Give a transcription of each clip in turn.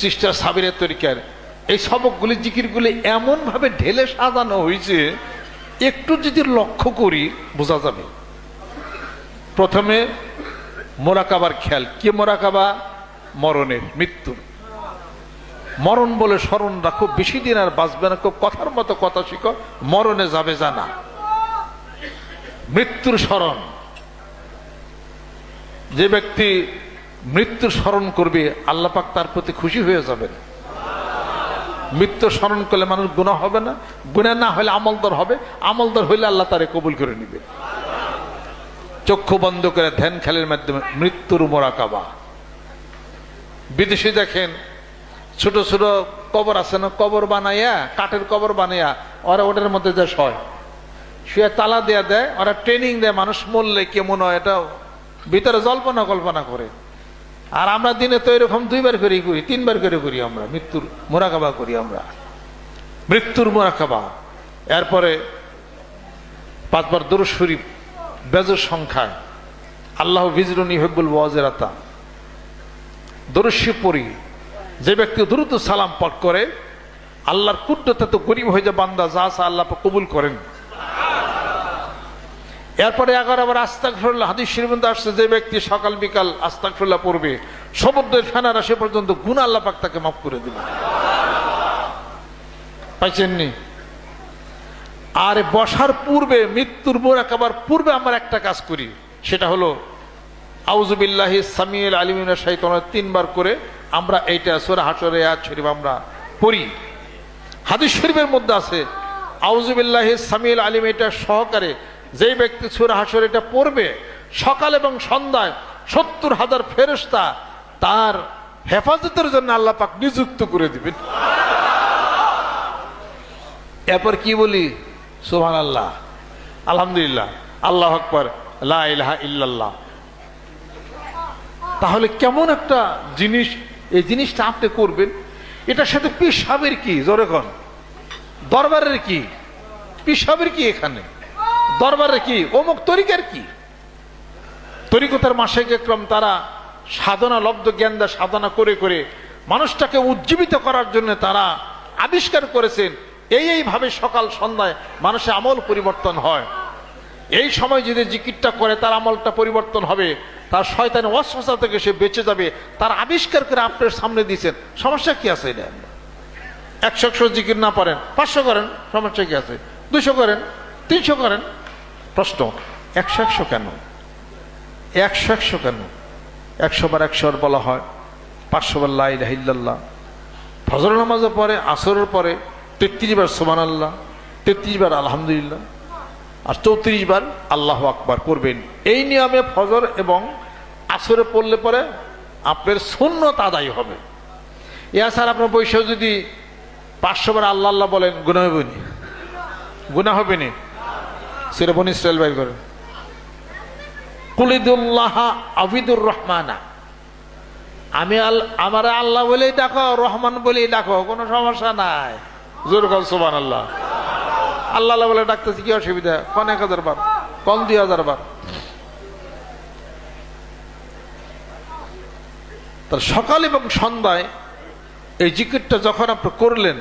চিস্টা সাবিরের তরিকার। এই সবকগুলি জিকিরগুলি এমনভাবে ঢেলে সাজানো হয়েছে, একটু যদি লক্ষ্য করি, বোঝা যাবে। প্রথমে মোরাকাবার খেয়াল। কে মোরাকাবা? মরণের মৃত্যুর মরণ বলে স্মরণ রাখো, বেশি দিন আর বাঁচবে না। খুব কথার মতো কথা শিখো, মরণে যাবে জানা মৃত্যুর স্মরণ। যে ব্যক্তি মৃত্যুর স্মরণ করবে, আল্লাহ পাক তার প্রতি খুশি হয়ে যাবেন। মৃত্যু স্মরণ করলে মানুষ গুণা হবে না। গুণা না হলে আমলদার হবে। আমলদার হইলে আল্লাহ তারে কবুল করে নিবে। চক্ষু বন্ধ করে ধ্যান খেলের মাধ্যমে মৃত্যুর মোরাকাবা বিদেশে দেখেন, ছোট ছোট কবর আছে না, কবর বানাইয়া, কাঠের কবর বানাইয়া, ওরা ওটার মধ্যে যে শয়। শুয়ে তালা দেয়া দেয়, ওরা ট্রেনিং দেয়, মানুষ মরলে কেমন হয় এটা ভিতরে জল্পনা কল্পনা করে। আর আমরা দিনে তো এরকম দুইবার করে করি তিনবার করে করি আমরা। মৃত্যুর মোরাকাবা করি আমরা। মৃত্যুর মোরাকাবা। এরপরে পাঁচবার দরুদ শরীফ, বেজর সংখ্যায়। আল্লাহ বিজরুনি হেব্বুল ওয়াজেরাতা। দরস্যি পড়ি। যে ব্যক্তি দ্রুত সালাম পাঠ করে, আল্লাহর কুদ্রতে তো গরিব হয়ে যায়, বান্দা যা আল্লাহ কবুল করেন। এরপরে এগারো আবার আস্তাক ফিরুল্লাহ হাদিস শ্রীমন্ত আসছে, যে ব্যক্তি সকাল বিকাল আস্তাক ফিরুল্লাহ পড়বে, সমুদ্রের ফেনার আসে পর্যন্ত গুণ আল্লাহ পাক তাকে মাফ করে দিবে। পাইছেননি? আর বসার পূর্বে, মৃত্যুর মোরাকাবার পূর্বে আমরা একটা কাজ করি, সেটা হলো আউজুবিল্লাহি সামিউল আলিমিনা শাইতন তিনবার করে আমরা এইটা সোরা হাসরে আয়াত শরীফ আমরা পড়ি। হাদিস শরীফের মধ্যে আছে আউজুবিল্লাহি সামিউল আলিম এটা সহকারে যেই ব্যক্তি সুরা হাসর এটা পড়বে, সকাল এবং সন্ধ্যায় সত্তর হাজার ফেরস্তা তার হেফাজতের জন্য আল্লাহ পাক নিযুক্ত করে দিবেন। এরপর কি বলি? সুহান আল্লাহ আলহামদুলিল্লাহ। আল্লাহ আকবর। ইল্লাল্লাহ। তাহলে কেমন একটা জিনিস, এই জিনিসটা আপনি করবেন? এটার সাথে পিসাবের কি? জোরে দরবারের কি? পিসাবের কি এখানে? দরবারের কি? অমুক তরিকার কি? তরিকতার মাসে ক্রম তারা সাধনা, লব্ধ জ্ঞান দেয় সাধনা করে করে মানুষটাকে উজ্জীবিত করার জন্য তারা আবিষ্কার করেছেন। এই, এইভাবে সকাল সন্ধ্যায় মানুষের আমল পরিবর্তন হয়। এই সময় যদি জিকিরটা করে, তার আমলটা পরিবর্তন হবে। তার শয়তান অস্বস্থা থেকে সে বেঁচে যাবে। তার আবিষ্কার করে আপনার সামনে দিয়েছেন। সমস্যা কি আছে এটা? একশো একশো জিকির না পারেন। পাঁচশো করেন, সমস্যা কি আছে? দুশো করেন, তিনশো করেন প্রশ্ন, একশো একশো কেন? একশো একশো কেন? একশো বার একশো বলা হয়, পাঁচশো বার লাই রাহিল্লাহ ফজর নামাজের পরে, আসরের পরে, তেত্রিশ বার সোমান আল্লাহ তেত্রিশ বার আলহামদুলিল্লাহ, আর চৌত্রিশ বার আল্লাহ আকবার করবেন এই নিয়মে ফজর এবং আসরে পড়লে পরে আপনার সুন্নত আদায় হবে। এছাড়া আপনার বৈশাখ যদি পাঁচশো বার আল্লাহ আল্লাহ বলেন গুণা হবে গুণা সেটা বনি ইসরায়েল বাইর করেন কুলিদুল্লাহ আবিদুর রহমানা। আমি আল আমার আল্লাহ বলেই ডাকো রহমান বলেই ডাকো কোনো সমস্যা নাই। জোর কল সুবান আল্লাহ আল্লাহ আল্লাহ বলে ডাকতেছি কি অসুবিধা? কোন এক হাজার বার কোন দুই হাজার বার। তার সকাল এবং সন্ধ্যায় এই জিকিরটা যখন আপনি করলেন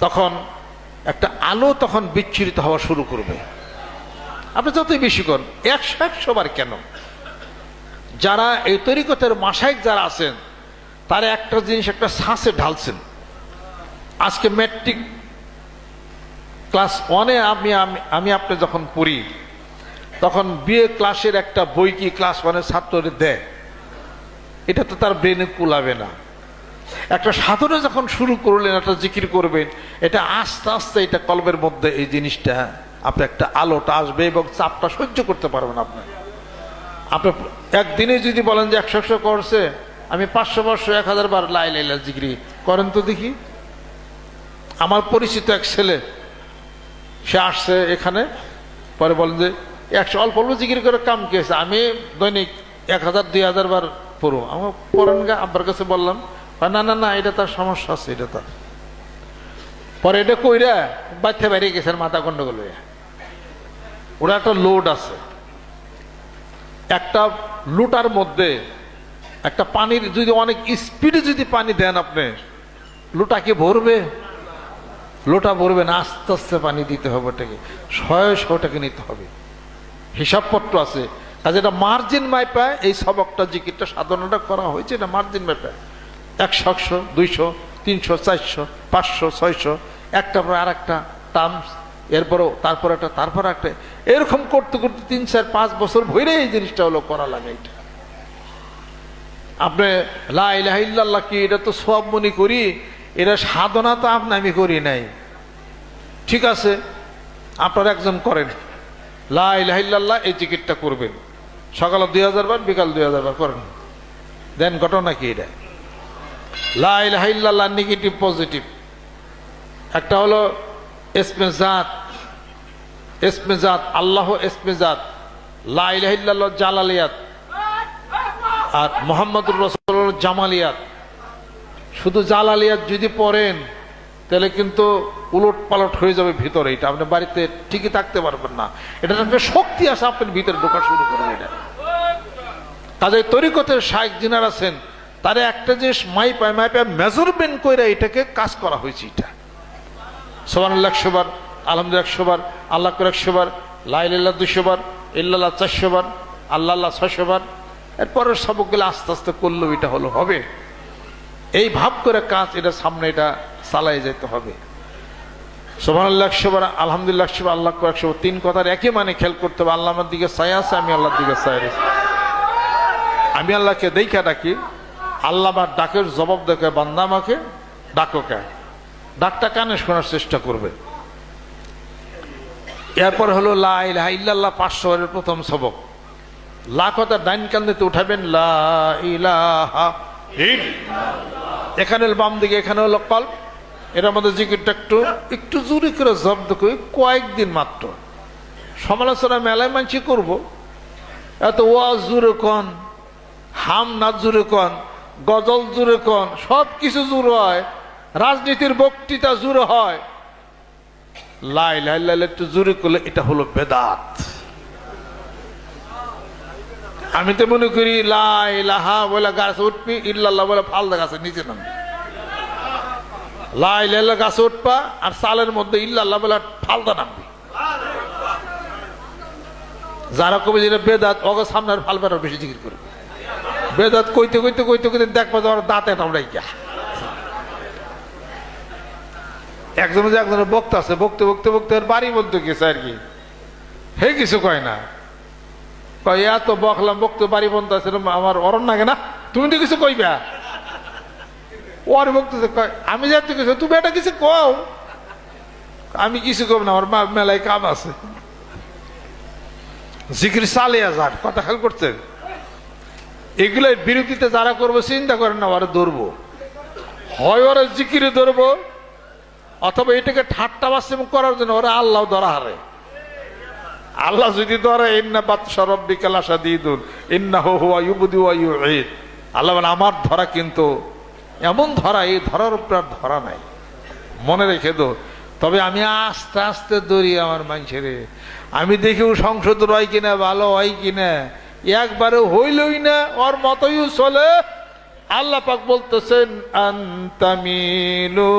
তখন একটা আলো তখন বিচ্ছিরিত হওয়া শুরু করবে। আপনি যতই বেশি করেন একশো একশো বার কেন? যারা এই তরিকতের মাসাইক যারা আছেন, তারা একটা জিনিস, একটা শ্বাসে ঢালছেন। আজকে ম্যাট্রিক ক্লাস ওয়ানে আমি, আমি- আমি আপনি যখন পড়ি, তখন বিএ ক্লাসের একটা বই কি ক্লাস ওয়ানের ছাত্রদের দেয়? এটা তো তার ব্রেনে কুলাবে না। একটা সাধনে যখন শুরু করলেন, একটা জিকির করবেন, এটা আস্তে আস্তে এটা কলবের মধ্যে এই জিনিসটা আপনি একটা আলোটা আসবে এবং চাপটা সহ্য করতে পারবেন আপনি। আপনি একদিনে যদি বলেন যে একশো একশো করছে, আমি পাঁচশো পাঁচশো এক হাজার বার লাই লাইলা জিকিরি করেন তো দেখি। আমার পরিচিত এক ছেলে, সে আসছে এখানে, পরে বলেন যে একশো অল্প অল্প জিকির করে কাম কি হয়েছে? আমি দৈনিক এক হাজার, দুই হাজার বার পড়ো আমার পড়েন গা, আব্বার কাছে বললাম না না না, এটা তার সমস্যা আছে, এটা তার। পরে এটা কইরা বাচ্চা বাইরে গেছে মাথা গন্ডগোল হয়ে ওরা একটা লোড আছে। একটা লুটার মধ্যে একটা পানির যদি অনেক স্পিডে যদি পানি দেন আপনি, লোটা কি ভরবে? লোটা ভরবে না, আস্তে আস্তে পানি দিতে হবে ওটাকে। শয়ে শটাকে নিতে হবে। হিসাবপত্র আছে। কাজে এটা মার্জিন মাইপায় এই সবকটা জিকিরটা সাধনাটা করা হয়েছে, এটা মার্জিন মাইপায় একশো একশো, দুইশো, তিনশো, চারশো, পাঁচশো, ছয়শো, একটা পর আর একটা টার্মস, এরপরও, তারপর একটা তারপর একটা। এরকম করতে করতে তিন, চার, পাঁচ বছর ভরে এই জিনিসটা হলো করা লাগে এটা। আপনি লাইল্লাহ কি, এটা তো সব মনে করি এটা সাধনা তো আপনি আমি করি নাই। ঠিক আছে, আপনার একজন করেন। লাইল্লাহ এই টিকিটটা করবেন। সকালে দুই হাজার বার, বিকাল দুই হাজার বার করেন। দেন ঘটনা কি এটা? লাইল্লাহ নেগেটিভ, পজিটিভ। একটা হলো এসমেজাত এসমেজাত আল্লাহ এসমেজাত লাইল্লাহ জালালিয়াত, আর মোহাম্মদুর রসুল জামালিয়াত। শুধু জালালিয়াত যদি পড়েন, তাহলে কিন্তু উলট পালট হয়ে যাবে ভিতরে এটা। আপনি বাড়িতে ঠিকই থাকতে পারবেন না। এটা একটা শক্তি আসে আপনার ভিতরে ঢোকা শুরু করেন এটা। কাজে তরিকতের শাহেক জিনার আছেন, তারে একটা জিনিস মাই পায় মাই পায়, মেজারমেন্ট করে এটাকে কাজ করা হয়েছে এটা। সোমান একশো আলহামদুলিল্লাহ একশো বার, আল্লাহ করে একশো বার লাইল্লাহ দুশো বার, ইল্লাল্লাহ চারশো বার আল্লাহ আল্লাহ ছয়শো বার। এরপরের সবকগুলো আস্তে আস্তে করলেও এটা হলো, হবে। এই ভাব করে কাজ, এটা সামনে এটা চালাই যেতে হবে। সোমান আল্লাহ একশো বার, আলহামদুলিল্লাহ একশো বার, আল্লাহ করে একশো তিন কথার একই মানে খেয়াল করতে হবে, আল্লাহ আমার দিকে ছায়া আছে, আমি আল্লাহর দিকে রয়েছি। আমি আল্লাহকে দেখা ডাকি, আল্লাহ আমার ডাকের জবাব দেখে বান্দা আমাকে ডাকো কে? ডাকটা কানে শোনার চেষ্টা করবে। এরপর হলো লা ইলাহা ইল্লাল্লাহ পাঁচশো এর প্রথম সবক। লা কথা ডাইন কান্দিতে উঠাবেন, লা ইলাহা ইল্লাল্লাহ। এখানে বাম দিকে এখানে হলো কল্প এর মধ্যে জিকিরটা একটু একটু জোরে করে জব্দ করি কয়েকদিন মাত্র। সমালোচনা মেলায় মানছি করব। এত ওয়াজ জুড়ে কন, হাম না জুড়ে কন, গজল জুড়ে কন সব কিছু জুড়ে হয়, রাজনীতির বক্তৃতা জুড়ে হয়। লাই লাই একটু জুড়ে করলে এটা হলো বেদাত। আমি তো মনে করি লাই লাহা বলে গাছ উঠবি, ইল্লাল্লাহ বলে ফালদা গাছে নিচে নামবি লাই লাইলা গাছে উঠবা আর সালের মধ্যে ইল্লাল্লাহ বলে ফালদা নামবি। যারা কবে যেটা বেদাত ওকে সামনের ফাল বেড়ার বেশি জিকির করবে বেদাত কইতে কইতে কইতে কইতে দেখব ওর দাঁতে টামড়াই গিয়া একজনে যে একজনের বক্তা আছে, বকতে বকতে বকতে বাড়ি বলতে গেছে আর কি। হে কিছু কয় না। কয় এত বকলাম, বকতে বাড়ি বন্ধ আছে আমার অরণ লাগে না, তুমি তো কিছু কইবা? ওর বকতেছে কয়, আমি যাতে কিছু, তুমি এটা কিছু কও? আমি কিছু কব না, আমার মা মেলায় কাম আছে। জিকির চালিয়ে যান কথা খেয়াল করছেন এগুলোর বিরতিতে যারা করব, চিন্তা করেন না, ওরা ধরবো। হয় ওরা জিকিরে ধরবো অথবা এটাকে ঠাট্টা বাসিম করার জন্য ওরা আল্লাহ ধরা হারে। আল্লাহ যদি ধরে, ইন্না বাত কালাসা দিয়ে দুন ইন্না হো হুয়া ইউবুদি ওয়া ইউঈদ। আল্লাহ মানে আমার ধরা কিন্তু এমন ধরা, এই ধরার উপর আর ধরা নাই। মনে রেখে দো। তবে আমি আস্তে আস্তে দৌড়ি আমার মানুষের। আমি দেখি ও সংসদ হয় কিনা, ভালো হয় কিনা, একবারে হইলই না, ওর মতই চলে। আল্লাহ পাক বলতেছেন, আন্তামিলু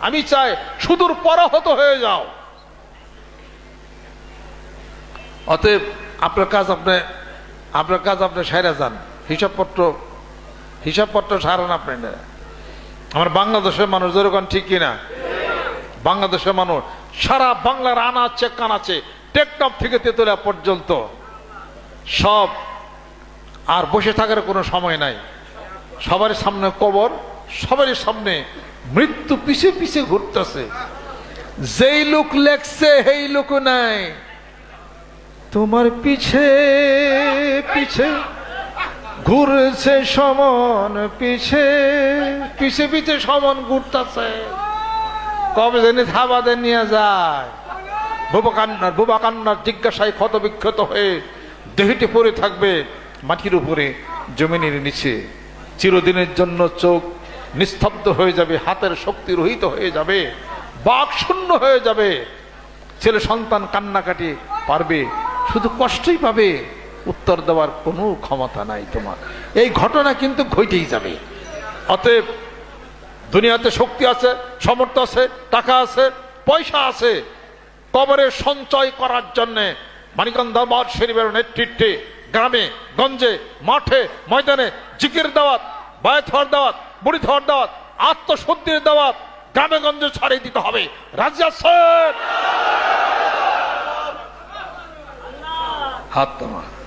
আমি চাই সুদূর পরাহত হয়ে যাও। অতএব আপনার কাজ আপনি, আপনার কাজ আপনি সেরে যান। হিসাবপত্র হিসাবপত্র সারান আপনি। আমার বাংলাদেশের মানুষ যেরকম ঠিক কিনা? বাংলাদেশের মানুষ, সারা বাংলার আনা আছে, কান আছে, টেকটপ থেকে তেতুলিয়া পর্যন্ত। সব, আর বসে থাকার কোনো সময় নাই। সবার সামনে কবর, সবারই সামনে মৃত্যু পিছে পিছে ঘুরতেছে। যেই লোক লেখছে, সেই লোক নাই। তোমার পিছে পিছে ঘুরছে সমন পিছে পিছে পিছে সমন ঘুরতেছে। কবে জানি থাবাদের নিয়ে যায়। বোবা কান্নার বোবা কান্নার জিজ্ঞাসায় ক্ষত বিক্ষত হয়ে দেহটি পড়ে থাকবে মাটির উপরে, জমিনের নিচে। চিরদিনের জন্য চোখ নিস্তব্ধ হয়ে যাবে, হাতের শক্তি রহিত হয়ে যাবে, বাক শূন্য হয়ে যাবে। ছেলে সন্তান কান্নাকাটি পারবে, শুধু কষ্টই পাবে, উত্তর দেওয়ার কোনো ক্ষমতা নাই তোমার। এই ঘটনা কিন্তু ঘটেই যাবে। অতএব দুনিয়াতে শক্তি আছে সমর্থ আছে, টাকা আছে, পয়সা আছে। কবরে সঞ্চয় করার জন্যে মানিকন্দ দরবার শরীফের নেতৃত্বে গ্রামে, গঞ্জে, মাঠে, ময়দানে জিকির দাওয়াত বায়াত হওয়ার দাওয়াত, বুড়ি হওয়ার দাওয়াত, আত্মশুদ্ধির দাওয়াত গ্রামে গঞ্জে ছাড়িয়ে দিতে হবে। রাজা স্যার হাত তোমার